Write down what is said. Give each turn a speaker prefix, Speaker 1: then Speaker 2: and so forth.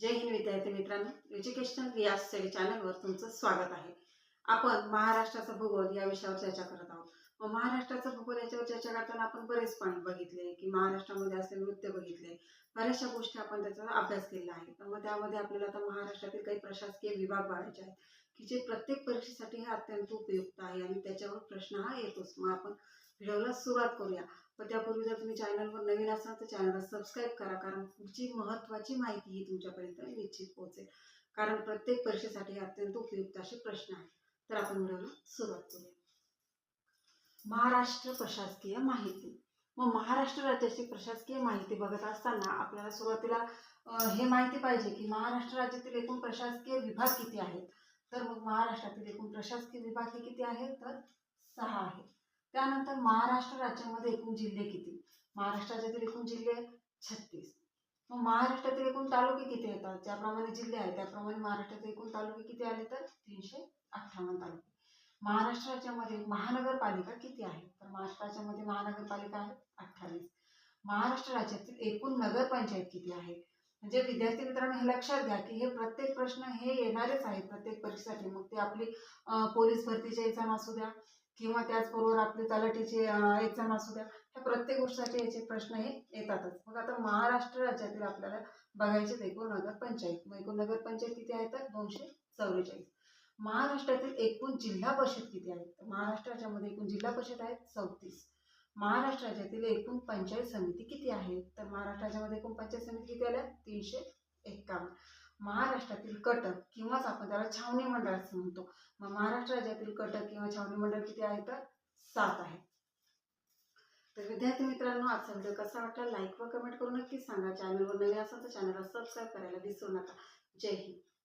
Speaker 1: जय हिंद विद्यार्थी मित्रांनो. एज्युकेशनल रियाज स्टडी चॅनलवर तुमचं स्वागत आहे. आपण महाराष्ट्राचा भूगोल या विषयावर चर्चा करत आहोत. मग महाराष्ट्राचा भूगोल याच्यावर चर्चा करताना आपण बरेच पॉईंट बघितले की महाराष्ट्रामध्ये असलेले नृत्य बघितले. बऱ्याचशा गोष्टी आपण त्याचा अभ्यास केलेला आहे. तर मग त्यामध्ये आपल्याला आता महाराष्ट्रातील काही प्रशासकीय विभाग बघायचे आहेत की जे प्रत्येक परीक्षेसाठी हे अत्यंत उपयुक्त आहे आणि त्याच्यावर प्रश्न हा येतोच. मग आपण व्हिडिओला सुरुवात करूया. पण त्यापूर्वी जर तुम्ही चॅनलवर नवीन असाल तर चॅनलला सबस्क्राईब करा कारण पुढची महत्त्वाची माहिती ही तुमच्यापर्यंत निश्चित पोहोचेल. कारण प्रत्येक परीक्षेसाठी हे अत्यंत उपयुक्त असे प्रश्न आहेत. तर आपण व्हिडिओला सुरुवात करूया. महाराष्ट्र प्रशासकीय माहिती. मग महाराष्ट्र राज्याची प्रशासकीय माहिती बघत असताना आपल्याला सुरुवातीला हे माहिती पाहिजे की महाराष्ट्र राज्यातील एकूण प्रशासकीय विभाग किती आहेत? तर मग महाराष्ट्रातील एकूण प्रशासकीय विभाग हे किती आहेत? तर सहा आहेत. त्यानंतर महाराष्ट्र राज्यामध्ये एकूण जिल्हे किती? महाराष्ट्राचे एकूण जिल्हे छत्तीस. मग महाराष्ट्रातील एकूण तालुके किती येतात? ज्याप्रमाणे जिल्हे आहेत त्याप्रमाणे महाराष्ट्रातील एकूण तालुके किती आले तर? तीनशे अठ्ठावन्न तालुके. महाराष्ट्र राज्यामध्ये महानगरपालिका किती आहेत तर महाराष्ट्र राज्यामध्ये महानगरपालिका आहेत अठ्ठावीस. महाराष्ट्र राज्यातील एकूण नगरपंचायत किती आहे? म्हणजे विद्यार्थी मित्रांनो हे लक्षात घ्या की हे प्रत्येक प्रश्न हे येणारेच आहेत. प्रत्येक परीक्षेसाठी मग ते आपली पोलीस भरतीची एक्झाम असू द्या किंवा त्याचबरोबर आपली तलाठीचे एक्झाम असू द्या ह्या प्रत्येक गोष्टीसाठी याचे प्रश्न हे येतातच. मग आता महाराष्ट्र राज्यातील आपल्याला बघायचे एकूण नगरपंचायत. मग एकूण नगरपंचायत किती आहे तर? दोनशे चौवेचाळीस. महाराष्ट्रातील एकूण जिल्हा परिषद किती आहेत? तर महाराष्ट्र राज्यामध्ये एकूण जिल्हा परिषद आहेत चौतीस महाराष्ट्र राज्यातील एकूण पंचायत समिती किती आहेत तर महाराष्ट्र राज्यामध्ये एकूण पंचायत समिती किती आल्या? तीनशे एक्कावन्न. महाराष्ट्रातील कटक किंवाच आपण त्याला छावणी मंडळ असं म्हणतो. मग महाराष्ट्र राज्यातील कटक किंवा छावणी मंडळ किती आहे तर सात आहे. तर विद्यार्थी मित्रांनो आजचा व्हिडिओ कसा वाटला? लाईक व कमेंट करून नक्कीच सांगा. चॅनलवर नवीन असाल तर चॅनलला सबस्क्राईब करायला विसरू नका. जय हिंद.